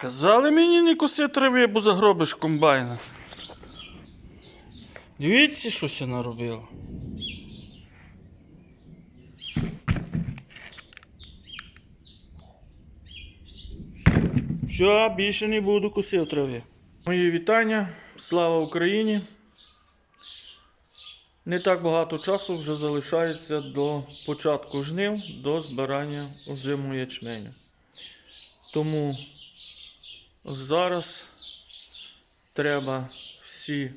Казали мені не коси трави, бо загробиш комбайна. Дивіться, що це наробило. Все, більше не буду косив трави. Мої вітання. Слава Україні. Не так багато часу вже залишається до початку жнив, до збирання озиму ячменю. Тому зараз треба всі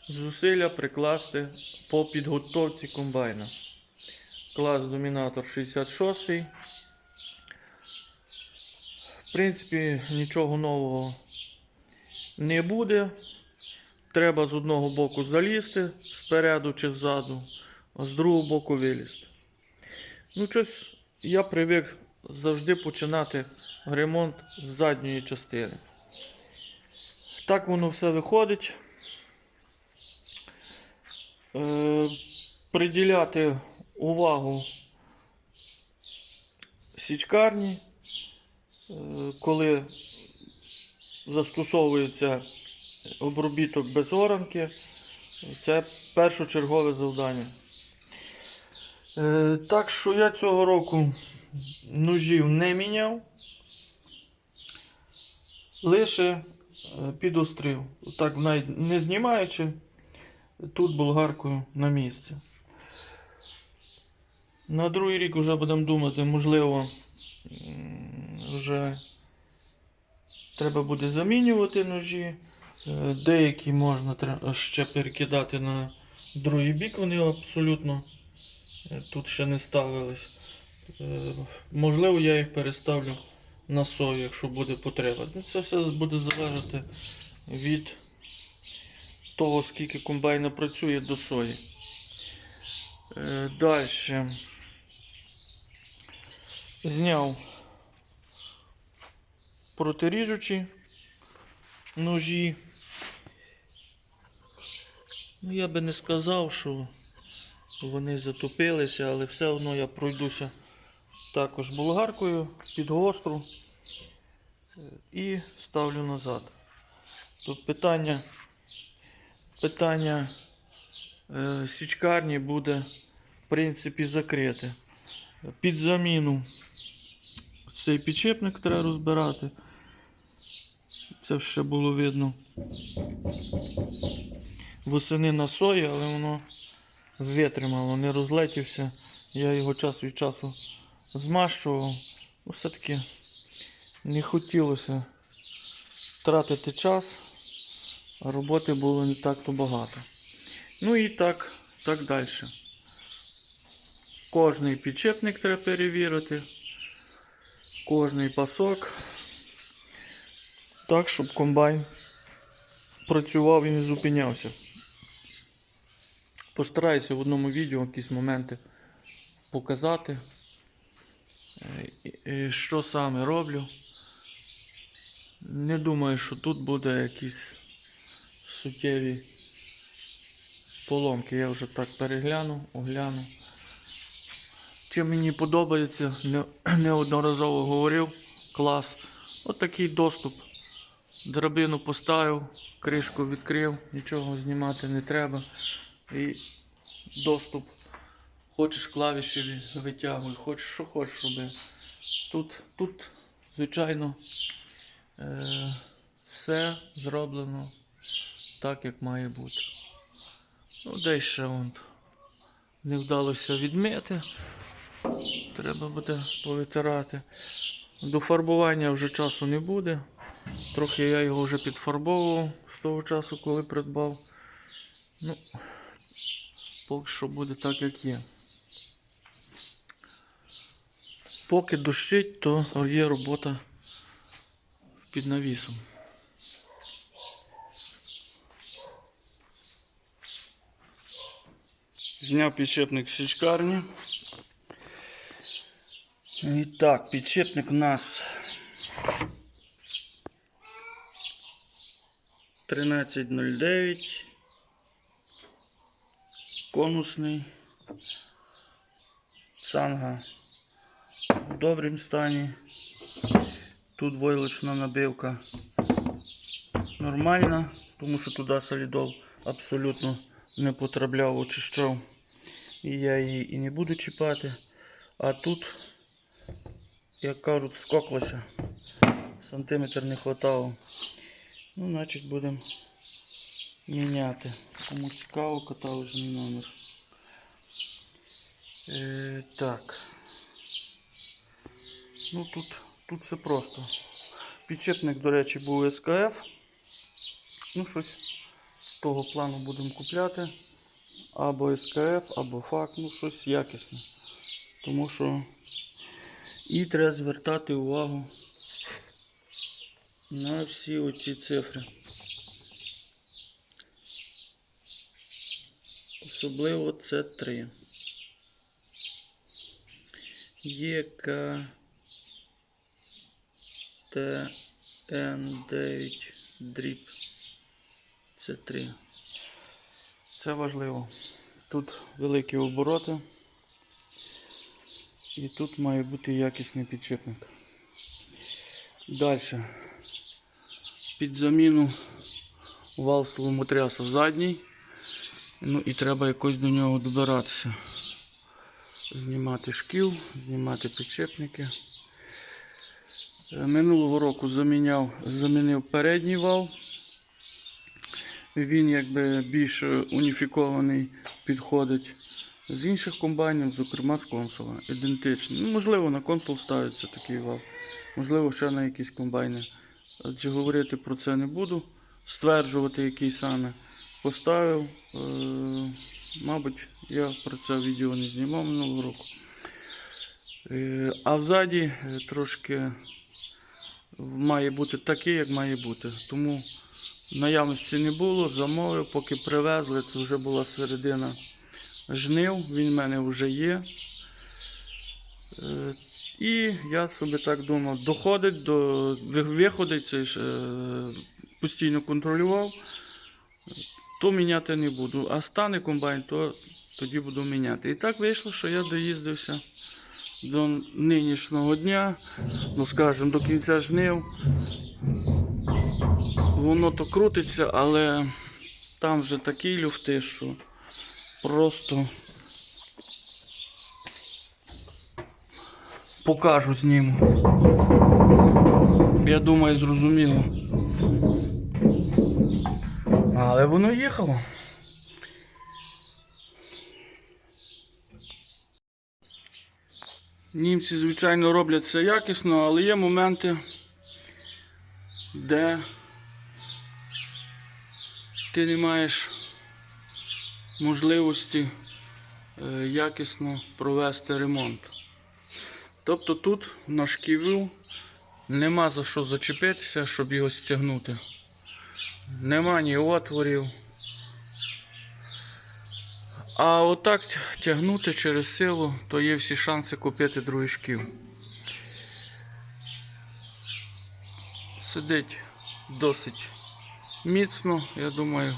зусилля прикласти по підготовці комбайна. Клас домінатор 66. В принципі, нічого нового не буде. Треба з одного боку залізти спереду чи ззаду, а з другого боку вилізти. Ну, щось я привик завжди починати ремонт з задньої частини. Так воно все виходить. Е, приділяти увагу січкарні, е, коли застосовується обробіток без оранки, це першочергове завдання. Е, так що я цього року ножів не міняв, лише е, підострив. Так навіть не знімаючи, тут болгаркою на місце. На другий рік вже будемо думати, можливо, вже треба буде замінювати ножі. Е, Деякі можна ще перекидати на другий бік, вони абсолютно е, тут ще не ставились. Е, Можливо, я їх переставлю на сою, якщо буде потреба. Ну, Це все буде залежати від того, скільки комбайна працює до сої. Далі. Зняв протиріжучі ножі. Я би не сказав, що вони затопилися, але все одно я пройдуся також болгаркою під гостру е, і ставлю назад. Тут питання, питання е, січкарні буде в принципі закрите. Під заміну цей підшипник треба розбирати. Це ще було видно восени на сої, але воно витримало, не розлетівся. Я його час від часу змащував. Ну, Все-таки не хотілося тратити час, а роботи було не так-то багато. Ну і так, так далі. Кожний підшипник треба перевірити, кожний пасок. Так, щоб комбайн працював і не зупинявся. Постараюся в одному відео якісь моменти показати, що саме роблю. Не думаю, що тут буде якісь суттєві поломки. Я вже так перегляну, огляну. Чим мені подобається, не- неодноразово говорив, клас. Отакий доступ. Драбину поставив, кришку відкрив, нічого знімати не треба. І доступ. Хочеш клавіші ві- витягуй, хочеш що хочеш роби. Тут, тут звичайно, е, все зроблено так, як має бути. Ну, десь ще вон не вдалося відмити. Треба буде повитирати. До фарбування вже часу не буде. Трохи я його вже підфарбовував з того часу, коли придбав. Ну, поки що буде так, як є. Поки дощить, то є робота під навісом. Зняв підшипник з січкарні. І так, підшипник у нас 1309. Конусний. Цанга в добрім стані. Тут войлочна набивка нормальна, тому що туди солідол абсолютно не потрапляв, очищав. І я її і не буду чіпати. А тут, як кажуть, скоклося. Сантиметр не хватало. Ну, значить, будемо міняти. Кому цікаво, каталожний номер. Е, так. Ну тут, тут все просто. Підчепник, до речі, був СКФ. Ну, щось того плану будемо купляти. Або СКФ, або ФАК, ну щось якісне. Тому що і треба звертати увагу на всі оці цифри. Особливо це 3. ЄК ТН9 дріб. Це 3. Це важливо. Тут великі обороти. І тут має бути якісний підшипник. Далі. Під заміну вал сломотряса задній. Ну і треба якось до нього добиратися. Знімати шкіл, знімати підшипники. Е, Минулого року заміняв, замінив передній вал. Він якби більш е, уніфікований підходить з інших комбайнів, зокрема з консола. Ідентичний. Ну, можливо, на консол ставиться такий вал. Можливо, ще на якісь комбайни. Адже говорити про це не буду. Стверджувати, який саме поставив. Е, мабуть, я про це відео не знімав минулого року. Е, а взаді трошки має бути такий, як має бути. Тому наявності не було, замовив, поки привезли, це вже була середина жнив, він в мене вже є. Е, І я собі так думав, доходить до виходить, це ж е, постійно контролював, то міняти не буду. А стане комбайн, то тоді буду міняти. І так вийшло, що я доїздився до нинішнього дня, ну скажімо, до кінця жнив. Воно то крутиться, але там вже такі люфти, що просто покажу зніму. Я думаю, зрозуміло. Але воно їхало. Німці, звичайно, роблять це якісно, але є моменти, де ти не маєш можливості е, якісно провести ремонт. Тобто тут на шківу нема за що зачепитися, щоб його стягнути. Нема ні отворів. А отак тягнути через силу, то є всі шанси купити другий шків. Сидить досить міцно, я думаю,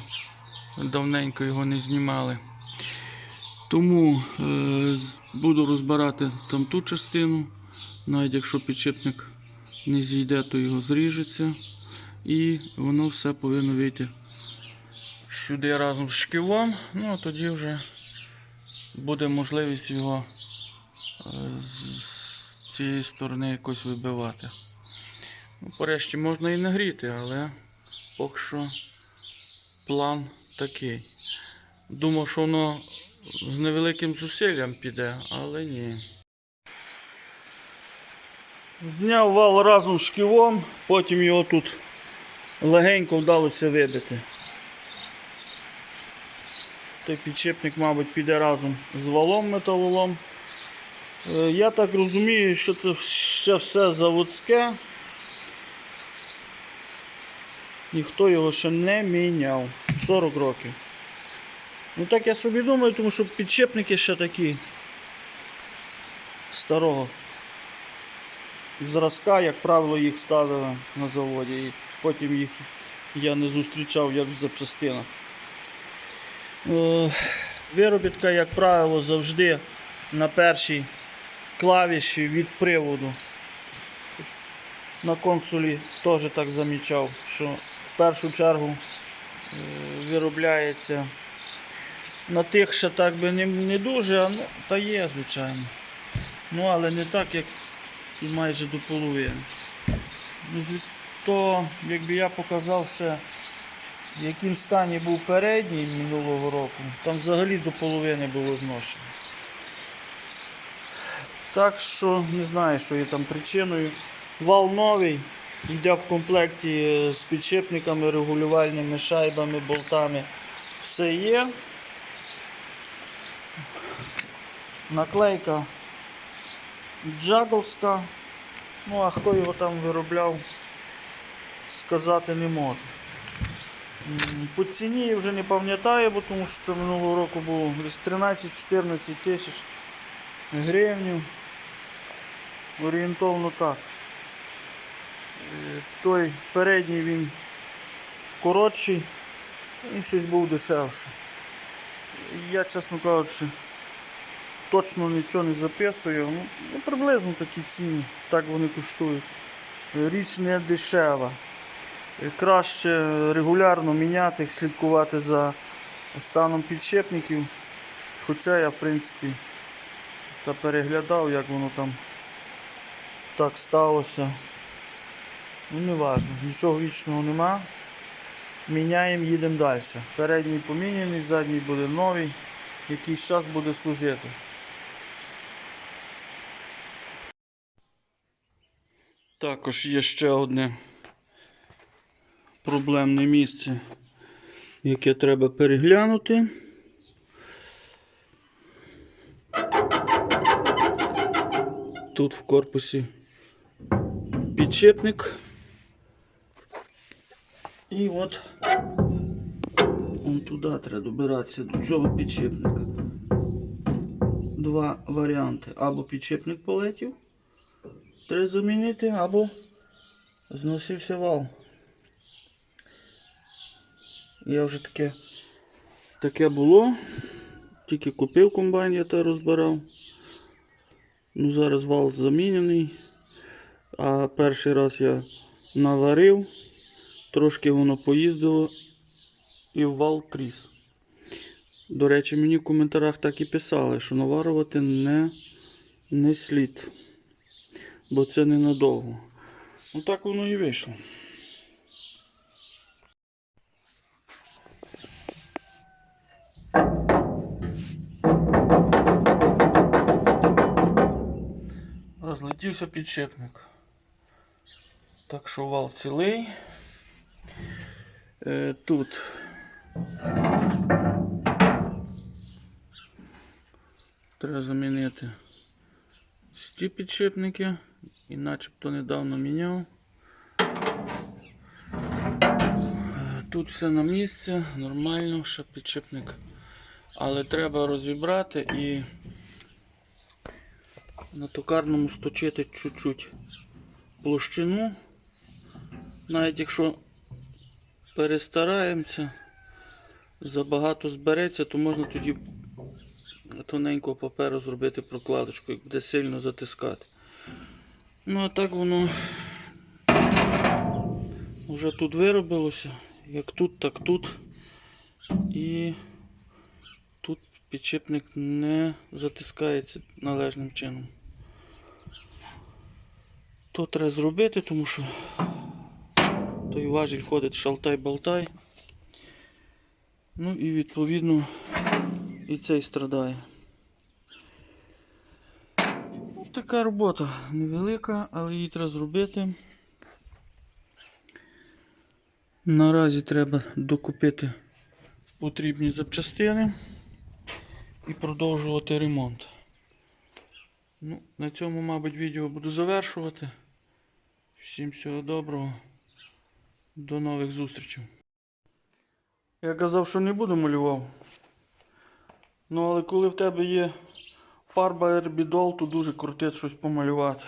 давненько його не знімали. Тому е, буду розбирати там ту частину, навіть якщо підшипник не зійде, то його зріжеться. І воно все повинно вийти сюди разом з шківом. Ну а тоді вже буде можливість його е, з цієї сторони якось вибивати. Ну, Порешті можна і нагріти, але поки що план такий. Думав, що воно з невеликим зусиллям піде, але ні. Зняв вал разом з шківом, потім його тут легенько вдалося вибити. Той підшипник, мабуть, піде разом з валом металолом. Е, Я так розумію, що це ще все заводське. Ніхто його ще не міняв. 40 років. Ну так я собі думаю, тому що підшипники ще такі старого зразка, як правило, їх ставили на заводі. І потім їх я не зустрічав як в запчастинах. Виробітка, як правило, завжди на першій клавіші від приводу. на консулі теж так замічав, що в першу чергу е, виробляється на тих, що так би не, не дуже, а ну, та є, звичайно. Ну, але не так, як і майже до половини. Ну, То, якби я показав ще, в яким стані був передній минулого року, там взагалі до половини було зношено. Так що не знаю, що є там причиною. Вал новий, йде в комплекті з підшипниками, регулювальними шайбами, болтами. Все є. Наклейка джаговська. Ну а хто його там виробляв, сказати не можу. По ціні я вже не пам'ятаю, бо тому що минулого року було десь 13-14 тисяч гривень. Орієнтовно так. Е, Той передній він коротший, і щось був дешевше. Я, чесно кажучи, точно нічого не записую. Ну, ну, приблизно такі ціни, так вони коштують. Річ не дешева. Е, Краще регулярно міняти, слідкувати за станом підшипників. Хоча я, в принципі, та переглядав, як воно там так сталося. Ну, не важно, нічого вічного нема. Міняємо, їдемо далі. Передній поміняний, задній буде новий, якийсь час буде служити. Також є ще одне проблемне місце, яке треба переглянути. Тут в корпусі підшипник. І от он туди треба добиратися до цього підшипника. Два варіанти. Або підшипник полетів, треба замінити, або зносився вал. Я вже таке, таке було. Тільки купив комбайн, я те розбирав. Ну, зараз вал замінений. А перший раз я наварив, трошки воно поїздило і вал тріс. До речі, мені в коментарях так і писали, що наварювати не, не слід. Бо це ненадовго. Ну так воно і вийшло. Розлетівся підшипник. Так що вал цілий. Е, тут треба замінити ці підшипники і начебто недавно міняв. Тут все на місці, нормально, ще підшипник. Але треба розібрати і на токарному сточити чуть-чуть площину. Навіть якщо перестараємося, забагато збереться, то можна тоді тоненького паперу зробити прокладочку, як буде сильно затискати. Ну а так воно вже тут виробилося, як тут, так тут. І тут підшипник не затискається належним чином. То треба зробити, тому що той важіль ходить шалтай-болтай. Ну і відповідно і цей страдає. Ну, Така робота невелика, але її треба зробити. Наразі треба докупити потрібні запчастини і продовжувати ремонт. Ну, на цьому, мабуть, відео буду завершувати. Всім всього доброго. До нових зустрічей. Я казав, що не буду малював. Ну, але коли в тебе є фарба Herbidol, то дуже крутить щось помалювати.